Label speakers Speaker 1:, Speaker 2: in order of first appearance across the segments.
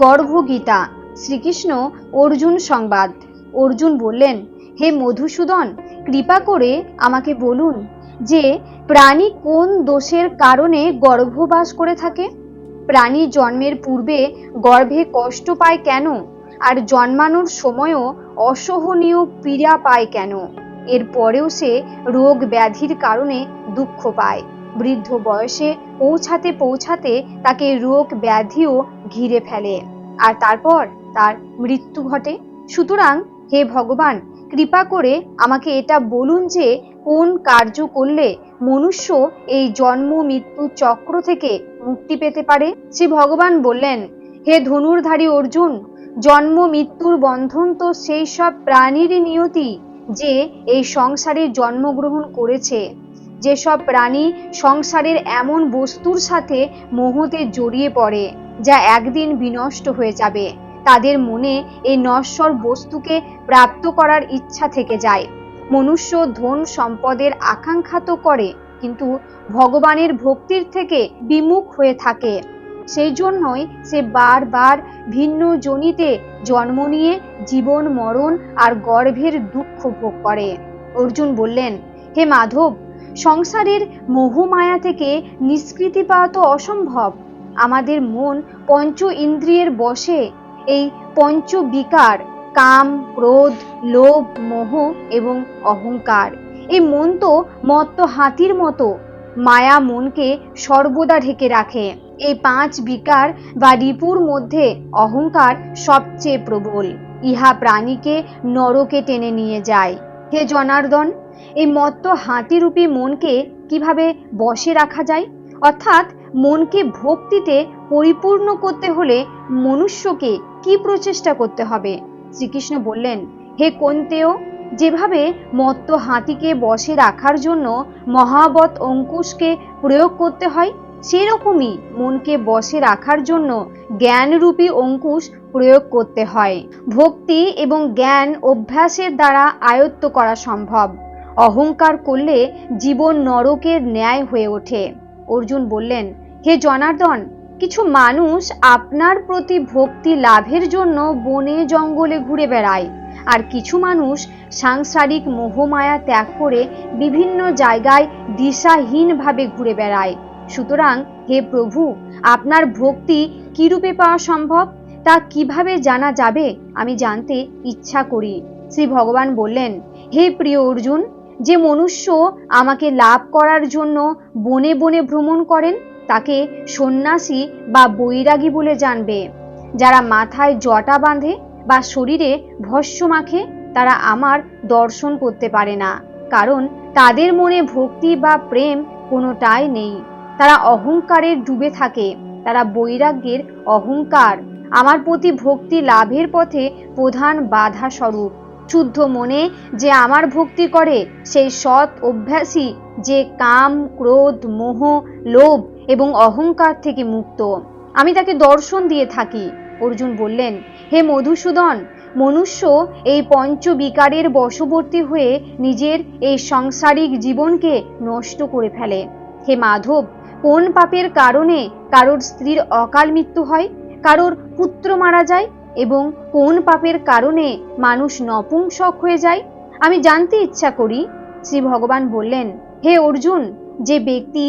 Speaker 1: গর্ভগীতা। শ্রীকৃষ্ণ অর্জুন সংবাদ। অর্জুন বললেন, হে মধুসূদন, কৃপা করে আমাকে বলুন যে, প্রাণী কোন দোষের কারণে গর্ভবাস করে থাকে? প্রাণী জন্মের পূর্বে গর্ভে কষ্ট পায় কেন? আর জন্মানোর সময়ও অসহনীয় পীড়া পায় কেন? এর পরেও সে রোগ ব্যাধির কারণে দুঃখ পায়। বৃদ্ধ বয়সে পৌঁছাতে পৌঁছাতে তাকে রোগ ব্যাধিও ঘিরে ফেলে। আর তারপর তার মৃত্যু ঘটে। সুতরাং হে ভগবান, কৃপা করে আমাকে এটা বলুন যে কোন কার্য করলে মনুষ্য এই জন্ম মৃত্যু চক্র থেকে মুক্তি পেতে পারে? শ্রী ভগবান বললেন, হে ধনুর্ধারী অর্জুন, জন্ম মৃত্যুর বন্ধন তো সেই সব প্রাণীরই নিয়তি যে এই সংসারে জন্মগ্রহণ করেছে। যেসব প্রাণী সংসারের এমন বস্তুর সাথে মোহতে জড়িয়ে পড়ে, যা একদিন বিনষ্ট হয়ে যাবে, তাদের মনে এই নশ্বর বস্তুকে প্রাপ্ত করার ইচ্ছা থেকে যায়। মনুষ্য ধন সম্পদের আকাঙ্ক্ষা তো করে, কিন্তু ভগবানের ভক্তির থেকে বিমুখ হয়ে থাকে। সেই জন্যই সে বারবার ভিন্ন জনিতে জন্ম নিয়ে জীবন মরণ আর গর্ভের দুঃখ ভোগ করে। অর্জুন বললেন, হে মাধব সংসারের মোহমায়া থেকে নিষ্কৃতি পাওয়া তো অসম্ভব। আমাদের মন পঞ্চ ইন্দ্রিয়ের বশে এই পঞ্চ বিকার, কাম, ক্রোধ, লোভ, মোহ এবং অহংকার। এই মন তো মত্ত হাতির মতো। মায়া মনকে সর্বদা ঢেকে রাখে। এই পাঁচ বিকার বা রিপুর মধ্যে অহংকার সবচেয়ে প্রবল। ইহা প্রাণীকে নরকে টেনে নিয়ে যায়। হে জনার্দন, এই মত্ত হাতিরূপী মনকে কীভাবে বশে রাখা যায়? অর্থাৎ মনকে ভক্তিতে পরিপূর্ণ করতে হলে মনুষ্যকে কি প্রচেষ্টা করতে হবে? শ্রীকৃষ্ণ বললেন, হে কন্তেয় যেভাবে মত্ত হাতিকে বশে রাখার জন্য মহাবত অঙ্কুশকে প্রয়োগ করতে হয় সেরকমই মনকে বশে রাখার জন্য জ্ঞানরূপী অঙ্কুশ প্রয়োগ করতে হয়। ভক্তি এবং জ্ঞান অভ্যাসের দ্বারা আয়ত্ত করা সম্ভব। অহংকার করলে জীবন নরকের ন্যায় হয়ে ওঠে। অর্জুন বললেন, হে জনার্দন, কিছু মানুষ আপনার প্রতি ভক্তি লাভের জন্য বনে জঙ্গলে ঘুরে বেড়ায়। আর কিছু মানুষ সাংসারিক মোহমায়া ত্যাগ করে বিভিন্ন জায়গায় দিশাহীনভাবে ঘুরে বেড়ায়। সুতরাং, হে প্রভু, আপনার ভক্তি কিরূপে পাওয়া সম্ভব? তা কীভাবে জানা যাবে? আমি জানতে ইচ্ছা করি। শ্রী ভগবান বললেন, হে প্রিয় অর্জুন, যে মনুষ্য আমাকে লাভ করার জন্য বনে বনে ভ্রমণ করেন, তাকে সন্ন্যাসী বা বৈরাগী বলে জানবে। যারা মাথায় জটা বাঁধে বা শরীরে ভস্য মাখে, তারা আমার দর্শন করতে পারে না, কারণ তাদের মনে ভক্তি বা প্রেম কোনোটাই নেই। তারা অহংকারের ডুবে থাকে। তারা বৈরাগ্যের অহংকার। আমার প্রতি ভক্তি লাভের পথে প্রধান বাধা স্বরূপ। শুদ্ধ মনে যে আমার ভক্তি করে, সেই সৎ অভ্যাসী যে কাম, ক্রোধ, মোহ, লোভ এবং অহংকার থেকে মুক্ত। আমি তাকে দর্শন দিয়ে থাকি। অর্জুন বললেন, হে মধুসূদন, মনুষ্য এই পঞ্চবিকারের বশবর্তী হয়ে নিজের এই সাংসারিক জীবনকে নষ্ট করে ফেলে। হে মাধব কোন পাপের কারণে কারোর স্ত্রীর অকাল মৃত্যু হয়, কারোর পুত্র মারা যায় এবং কোন পাপের কারণে মানুষ নপুংসক হয়ে যায়? আমি জানতে ইচ্ছা করি, শ্রী ভগবান বললেন, হে অর্জুন, যে ব্যক্তি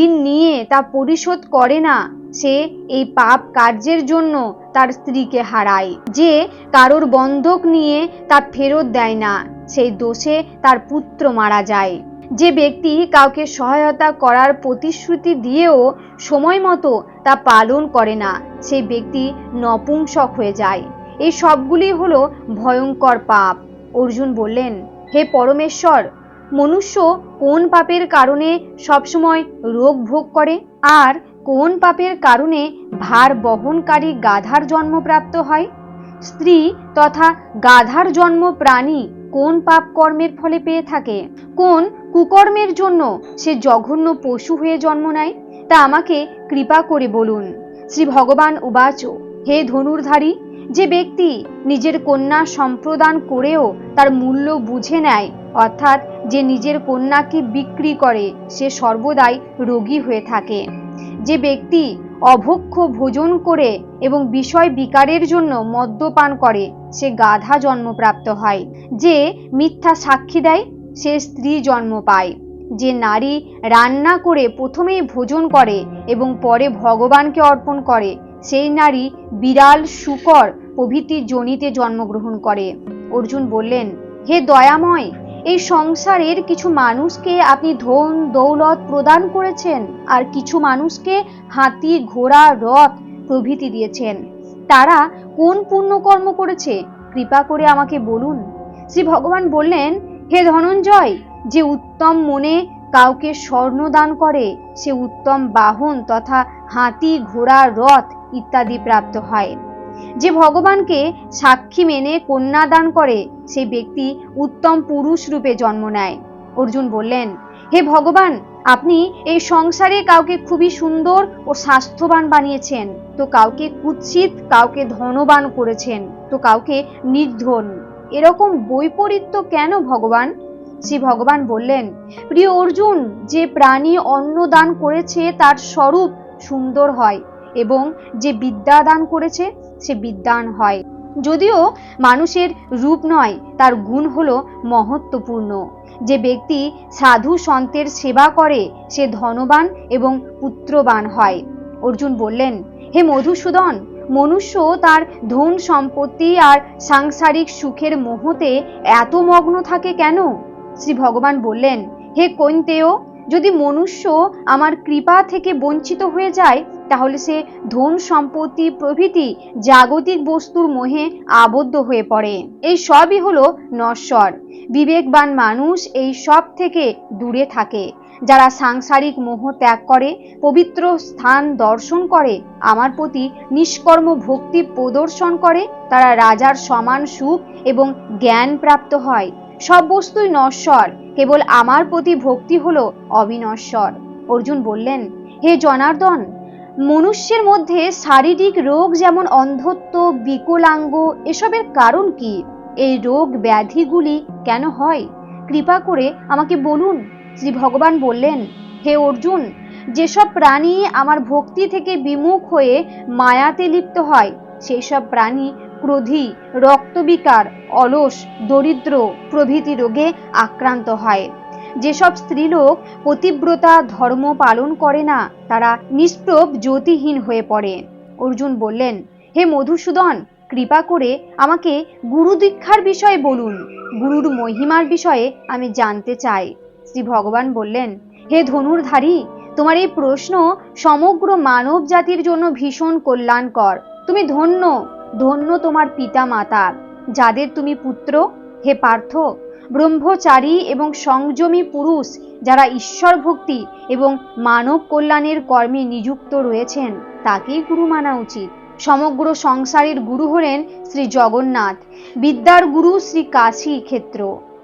Speaker 1: ঋণ নিয়ে তা পরিশোধ করে না, সে এই পাপ কার্যের জন্য তার স্ত্রীকে হারায়। যে কারোর বন্ধক নিয়ে তা ফেরত দেয় না, সেই দোষে তার পুত্র মারা যায়। যে ব্যক্তি কাউকে সহায়তা করার প্রতিশ্রুতি দিয়েও সময় মতো তা পালন করে না, সেই ব্যক্তি নপুংসক হয়ে যায়। এই সবগুলি হলো ভয়ঙ্কর পাপ। অর্জুন বললেন, হে পরমেশ্বর, মনুষ্য কোন পাপের কারণে সবসময় রোগ ভোগ করে? আর কোন পাপের কারণে ভার বহনকারী গাধার জন্মপ্রাপ্ত হয়? স্ত্রী তথা গাধার জন্ম প্রাণী কোন পাপ কর্মের ফলে পেয়ে থাকে? কোন কুকর্মের জন্য সে জঘন্য পশু হয়ে জন্ম নেয়, তা আমাকে কৃপা করে বলুন। শ্রী ভগবান উবাচ, হে ধনুর্ধারী, যে ব্যক্তি নিজের কন্যা সম্প্রদান করেও তার মূল্য বুঝে নেয়, অর্থাৎ যে নিজের কন্যাকে বিক্রি করে, সে সর্বদাই রোগী হয়ে থাকে। যে ব্যক্তি অভক্ষ ভোজন করে এবং বিষয় বিকারের জন্য মদ্যপান করে, সে গাধা জন্মপ্রাপ্ত হয়। যে মিথ্যা সাক্ষী দেয় সে স্ত্রী জন্ম পায়। যে নারী রান্না করে প্রথমেই ভোজন করে এবং পরে ভগবানকে অর্পণ করে, সেই নারী বিড়াল শুকর প্রভৃতি জনিতে জন্মগ্রহণ করে। অর্জুন বললেন, হে দয়াময়, এই সংসারের কিছু মানুষকে আপনি ধন, দৌলত প্রদান করেছেন, আর কিছু মানুষকে হাতি, ঘোড়া, রথ প্রভৃতি দিয়েছেন। তারা কোন পুণ্যকর্ম করেছে, কৃপা করে আমাকে বলুন। শ্রী ভগবান বললেন হে ধনঞ্জয়, যে উত্তম মনে কাউকে স্বর্ণ দান করে, সে উত্তম বাহন তথা হাতি, ঘোড়া, রথ ইত্যাদি প্রাপ্ত হয়। যে ভগবানকে সাক্ষী মেনে কন্যা দান করে সেই ব্যক্তি উত্তম পুরুষ রূপে জন্ম নেয়। অর্জুন বললেন, হে ভগবান, আপনি এই সংসারে কাউকে খুবই সুন্দর ও স্বাস্থ্যবান বানিয়েছেন। তো কাউকে কুৎসিত, কাউকে ধনবান করেছেন। তো কাউকে নির্ধন। এরকম বৈপরীত্য কেন ভগবান? শ্রী ভগবান বললেন, প্রিয় অর্জুন, যে প্রাণী অন্ন দান করেছে তার স্বরূপ সুন্দর হয় এবং যে বিদ্যা দান করেছে সে বিদ্যান হয়। যদিও মানুষের রূপ নয়, তার গুণ হল মহত্বপূর্ণ। যে ব্যক্তি সাধু সন্তের সেবা করে, সে ধনবান এবং পুত্রবান হয়। অর্জুন বললেন, হে মধুসূদন মনুষ্য তার ধন সম্পত্তি আর সাংসারিক সুখের মোহতে এত মগ্ন থাকে কেন? শ্রী ভগবান বললেন, হে কৈন্তেয় যদি মনুষ্য আমার কৃপা থেকে বঞ্চিত হয়ে যায়, তাহলে সে ধন সম্পত্তি প্রভৃতি জাগতিক বস্তুর মোহে আবদ্ধ হয়ে পড়ে। এই সবই হলো নশ্বর। বিবেকবান মানুষ এই সব থেকে দূরে থাকে। যারা সাংসারিক মোহ ত্যাগ করে, পবিত্র স্থান দর্শন করে, আমার প্রতি নিষ্কর্ম ভক্তি প্রদর্শন করে, তারা রাজার সমান সুখ এবং জ্ঞান প্রাপ্ত হয়। সব বস্তুই নশ্বর। কেবল আমার প্রতি ভক্তি হলো অবিনশ্বর। অর্জুন বললেন, হে জনার্দন, মনুষ্যের মধ্যে শারীরিক রোগ যেমন অন্ধত্ব, বিকলাঙ্গ, এসবের কারণ কি? এই রোগ ব্যাধিগুলি কেন হয়? কৃপা করে আমাকে বলুন। শ্রী ভগবান বললেন, হে অর্জুন, যেসব প্রাণী আমার ভক্তি থেকে বিমুখ হয়ে মায়াতে লিপ্ত হয় সেই সব প্রাণী ক্রোধী, রক্তবিকার, অলস, দরিদ্র, প্রভৃতি রোগে আক্রান্ত হয়। যেসব স্ত্রীলোক পতিব্রতা, ধর্ম পালন করে না, তারা নিষ্প্রভ, জ্যোতিহীন হয়ে পড়ে। অর্জুন বললেন, হে মধুসূদন, কৃপা করে আমাকে গুরু দীক্ষার বিষয়ে বলুন। গুরুর মহিমার বিষয়ে আমি জানতে চাই। শ্রী ভগবান বললেন, হে ধনুর্ধারী, তোমার এই প্রশ্ন সমগ্র মানব জাতির জন্য ভীষণ কল্যাণকর। তুমি ধন্য ধন্য তোমার পিতা মাতা যাদের তুমি পুত্র, হে পার্থ, ব্রহ্মচারী এবং সংযমী পুরুষ যারা ঈশ্বর ভক্তি এবং মানব কল্যাণের কর্মে নিযুক্ত রয়েছেন, তাকেই গুরু মানা উচিত। সমগ্র সংসারের গুরু হলেন শ্রী জগন্নাথ। বিদ্যার গুরু শ্রী কাশী ক্ষেত্র।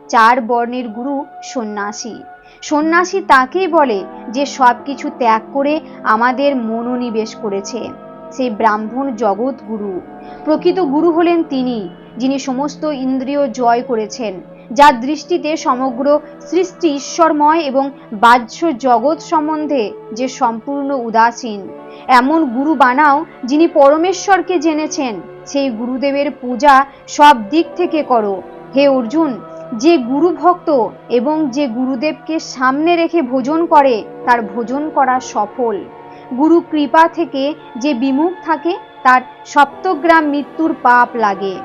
Speaker 1: চার বর্ণের গুরু সন্ন্যাসী। সন্ন্যাসী তাকেই বলে যে সব কিছু ত্যাগ করে আমাদের মনোনিবেশ করেছে। সেই ব্রাহ্মণ জগৎ গুরু। প্রকৃত গুরু হলেন তিনি, যিনি সমস্ত ইন্দ্রিয় জয় করেছেন, যার দৃষ্টিতে সমগ্র সৃষ্টি ঈশ্বরময় এবং বাহ্য জগৎ সম্বন্ধে যে সম্পূর্ণ উদাসীন। এমন গুরু বানাও, যিনি পরমেশ্বরকে জেনেছেন। সেই গুরুদেবের পূজা সব দিক থেকে করো। হে অর্জুন, যে গুরু ভক্ত এবং যে গুরুদেবকে সামনে রেখে ভোজন করে, তার ভোজন করা সফল। গুরু কৃপা থেকে যে বিমুখ থাকে, তার সপ্তগ্রাম মৃত্যুর পাপ লাগে।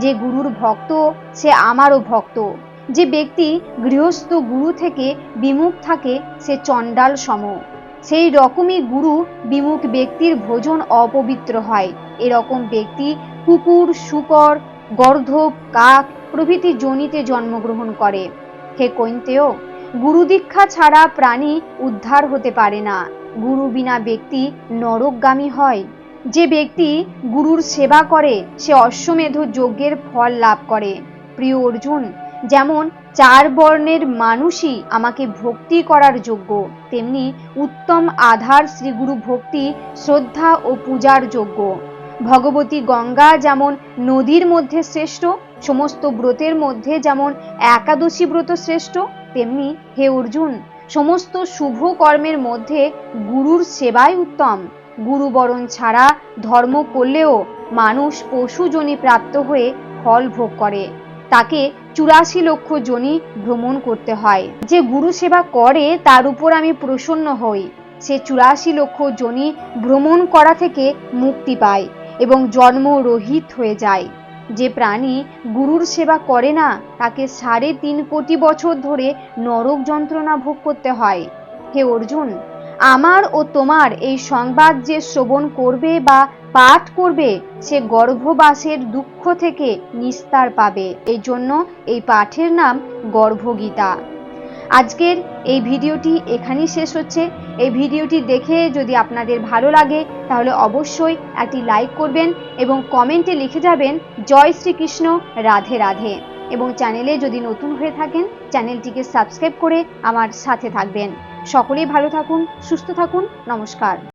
Speaker 1: যে গুরুর ভক্ত, সে আমারও ভক্ত। যে ব্যক্তি গৃহস্থ গুরু থেকে বিমুখ থাকে, সে চণ্ডাল সম। সেই রকমই গুরু বিমুখ ব্যক্তির ভোজন অপবিত্র হয়। এরকম ব্যক্তি কুকুর, শুকর গর্ধব কাক প্রভৃতি জনিতে জন্মগ্রহণ করে। হে কৈন্তেয়, গুরু দীক্ষা ছাড়া প্রাণী উদ্ধার হতে পারে না। গুরু বিনা ব্যক্তি নরকগামী হয়। যে ব্যক্তি গুরুর সেবা করে, সে অশ্বমেধ যজ্ঞের ফল লাভ করে। প্রিয় অর্জুন, যেমন চার বর্ণের মানুষই আমাকে ভক্তি করার যোগ্য, তেমনি উত্তম আধার শ্রীগুরু ভক্তি, শ্রদ্ধা ও পূজার যোগ্য। ভগবতী গঙ্গা যেমন নদীর মধ্যে শ্রেষ্ঠ, সমস্ত ব্রতের মধ্যে যেমন একাদশী ব্রত শ্রেষ্ঠ, তেমনি হে অর্জুন সমস্ত শুভ কর্মের মধ্যে গুরুর সেবাই উত্তম। গুরুবরণ ছাড়া ধর্ম করলেও মানুষ পশুজনি প্রাপ্ত হয়ে ফল ভোগ করে। তাকে চুরাশি লক্ষ জনি ভ্রমণ করতে হয়। যে গুরু সেবা করে, তার উপর আমি প্রসন্ন হই। সে চুরাশি লক্ষ জনি ভ্রমণ করা থেকে মুক্তি পায় এবং জন্ম রহিত হয়ে যায়। যে প্রাণী গুরুর সেবা করে না, তাকে সাড়ে তিন কোটি বছর ধরে নরক যন্ত্রণা ভোগ করতে হয়। হে অর্জুন, আমার ও তোমার এই সংবাদ যে শ্রবণ করবে বা পাঠ করবে, সে গর্ভবাসের দুঃখ থেকে নিস্তার পাবে। এই জন্য এই পাঠের নাম গর্ভগীতা। আজকের এই ভিডিওটি এখানেই শেষ হচ্ছে। এই ভিডিওটি দেখে যদি আপনাদের ভালো লাগে, তাহলে অবশ্যই একটি লাইক করবেন এবং কমেন্টে লিখে যাবেন, জয় শ্রীকৃষ্ণ, রাধে রাধে। এবং চ্যানেলে যদি নতুন হয়ে থাকেন, চ্যানেলটিকে সাবস্ক্রাইব করে আমার সাথে থাকবেন। সকলেই ভালো থাকুন, সুস্থ থাকুন, নমস্কার।